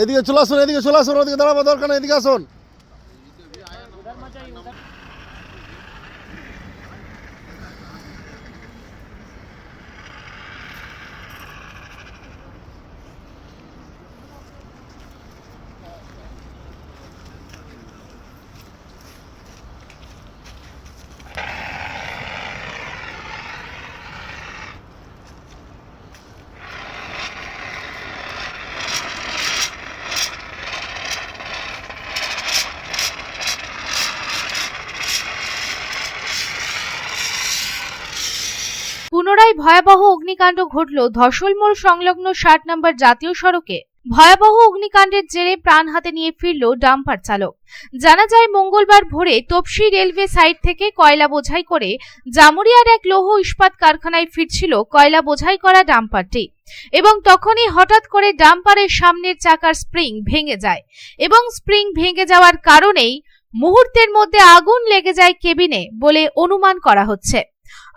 এদিকে চলে আসুন এদিকে চলে আসুন ওদিকে দাঁড়াবো দরকার নেই এদিকে আসুন। পুনরায় ভয়াবহ অগ্নিকাণ্ড ঘটল ধসলমোড় সংলগ্ন ষাট নম্বর জাতীয় সড়কে। ভয়াবহ অগ্নিকাণ্ডের জেরে প্রাণ হাতে নিয়ে ফিরল ডাম্পার চালক। জানা যায়, মঙ্গলবার ভোরে তপসি রেলওয়ে সাইড থেকে কয়লা বোঝাই করে জামুরিয়ার এক লৌহ ইস্পাত কারখানায় ফিরছিল কয়লা বোঝাই করা ডাম্পারটি এবং তখনই হঠাৎ করে ডাম্পারের সামনের চাকার স্প্রিং ভেঙে যায় এবং স্প্রিং ভেঙে যাওয়ার কারণেই মুহূর্তের মধ্যে আগুন লেগে যায় কেবিনে বলে অনুমান করা হচ্ছে।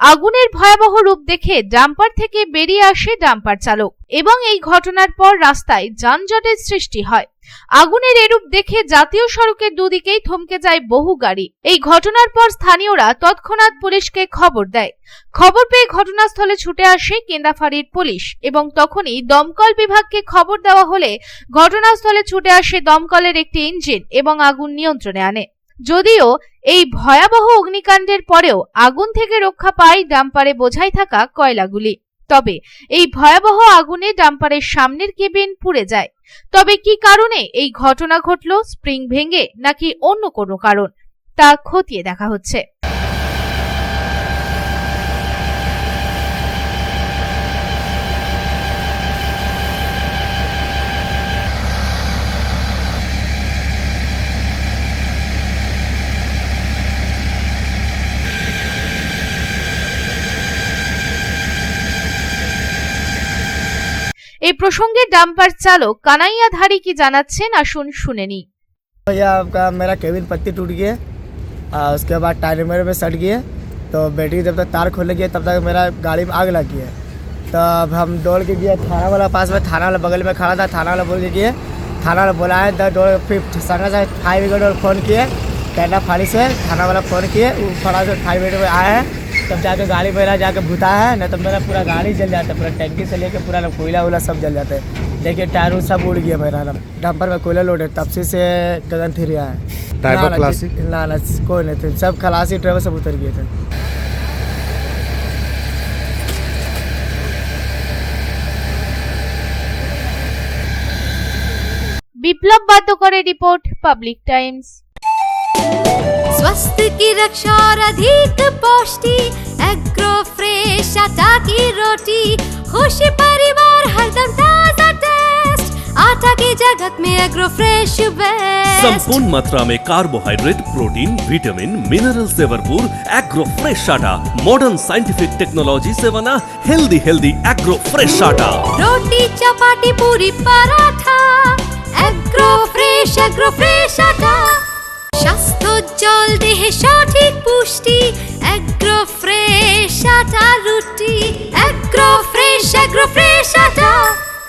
আগুনের ভয়াবহ রূপ দেখে ডাম্পার থেকে বেরিয়ে আসে ডাম্পার চালক এবং এই ঘটনার পর রাস্তায় যানজটের সৃষ্টি হয়। আগুনের এরূপ দেখে জাতীয় সড়কের দুদিকেই থমকে যায় বহু গাড়ি। এই ঘটনার পর স্থানীয়রা তৎক্ষণাৎ পুলিশকে খবর দেয়। খবর পেয়ে ঘটনাস্থলে ছুটে আসে কেন্দাফাড়ির পুলিশ এবং তখনই দমকল বিভাগকে খবর দেওয়া হলে ঘটনাস্থলে ছুটে আসে দমকলের একটি ইঞ্জিন এবং আগুন নিয়ন্ত্রণে আনে। যদিও এই ভয়াবহ অগ্নিকাণ্ডের পরেও আগুন থেকে রক্ষা পায় ডাম্পারে বোঝাই থাকা কয়লাগুলি। তবে এই ভয়াবহ আগুনে ডাম্পারের সামনের কেবিন পুড়ে যায়। তবে কি কারণে এই ঘটনা ঘটল, স্প্রিং ভেঙে নাকি অন্য কোনো কারণ, তা খতিয়ে দেখা হচ্ছে। প্রসঙ্গে ডাম্পার চালক কানাইয়া ধারি কি জানাচ্ছেন আসুন শুনে নি भैया आपका मेरा केबिन पत्ती टूट गई आ, उसके बाद टायर मेरे में सट गए तो बैटरी जब तक तार खोल गया तब तक मेरा गाड़ी में आग लग गई है तो अब हम दौड़ के गए थाना वाला पास में थाना वाला बगल में खड़ा था थाना वाला बोल के गए थाना वाला बुलाए तो दौड़ फिर संगे से फायर ब्रिगेड वाला फ़ोन किए कैंडा फाड़ी से थाना वाला फ़ोन किए वो फटा से फायर ब्रिगेड में आए हैं तब जाके गाड़ी मेरा जाके भूता है नहीं तो मेरा पूरा गाड़ी जल जाता है पूरा टैंकी से लेके पूरा ना कोयला वोला सब जल जाता है देखिए टायर उर सब उड़ गया मेरा ना डंपर में कोयला लोड है तब से से गगन थिर है टायर ना, पर ना, खलासी? ना ना कोई नहीं थे सब खलासी ड्राइवर सब उतर गए थे বিপ্লব বাধ্য করে রিপোর্ট পাবলিক টাইমস स्वास्थ्य की रक्षा और अधिक पौष्टि एग्रो फ्रेश आटा की रोटी खुशी परिवार हरदम ताजा टेस्ट आटा की जगत में एग्रो फ्रेश बेस्ट संपूर्ण मात्रा में कार्बोहाइड्रेट प्रोटीन विटामिन मिनरल से भरपूर एग्रो फ्रेश आटा मॉडर्न साइंटिफिक टेक्नोलॉजी से बना हेल्दी हेल्दी एग्रो फ्रेश आटा रोटी चपाटी पूरी पराठा एग्रो फ्रेश एग्रो फ्रेश आटा স্বাস্থ্য জল দেহে সঠিক পুষ্টি এগ্রো ফ্রেশ আটা রুটি এগ্রো ফ্রেশ এগ্রো ফ্রেশ আটা।